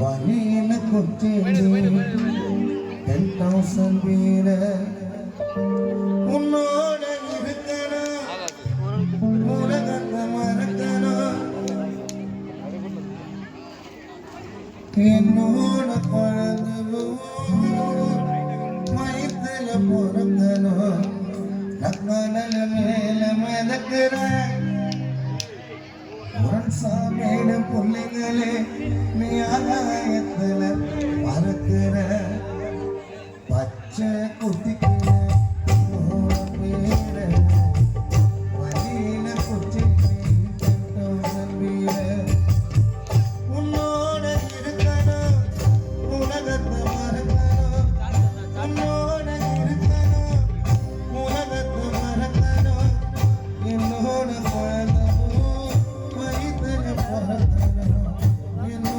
வழியில குத்தேன் ten thousand பேர உன்னோட இருக்கணும் உலகத்தை மறக்கணும் என்னோட குழந்தை மயத்துல நக்கனல மேல மிதக்கிறேன் முரசாமியின பிள்ளைங்களே நீ ஆகாயத்துல பறக்கிற பச்சை குத்திக்கு Yeah.